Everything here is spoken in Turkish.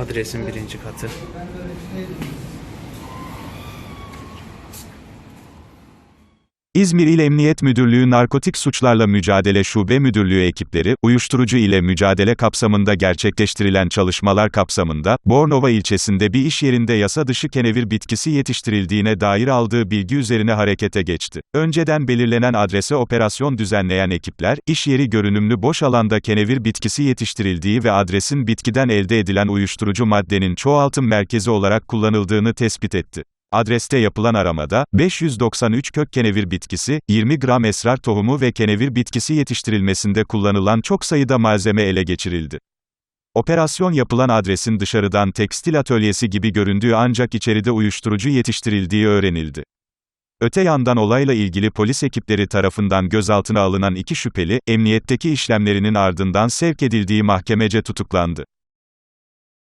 Adresin birinci katı. İzmir İl Emniyet Müdürlüğü Narkotik Suçlarla Mücadele Şube Müdürlüğü ekipleri, uyuşturucu ile mücadele kapsamında gerçekleştirilen çalışmalar kapsamında, Bornova ilçesinde bir iş yerinde yasa dışı kenevir bitkisi yetiştirildiğine dair aldığı bilgi üzerine harekete geçti. Önceden belirlenen adrese operasyon düzenleyen ekipler, iş yeri görünümlü boş alanda kenevir bitkisi yetiştirildiği ve adresin bitkiden elde edilen uyuşturucu maddenin çoğaltım merkezi olarak kullanıldığını tespit etti. Adreste yapılan aramada, 593 kök kenevir bitkisi, 20 gram esrar tohumu ve kenevir bitkisi yetiştirilmesinde kullanılan çok sayıda malzeme ele geçirildi. Operasyon yapılan adresin dışarıdan tekstil atölyesi gibi göründüğü ancak içeride uyuşturucu yetiştirildiği öğrenildi. Öte yandan olayla ilgili polis ekipleri tarafından gözaltına alınan iki şüpheli, emniyetteki işlemlerinin ardından sevk edildiği mahkemece tutuklandı.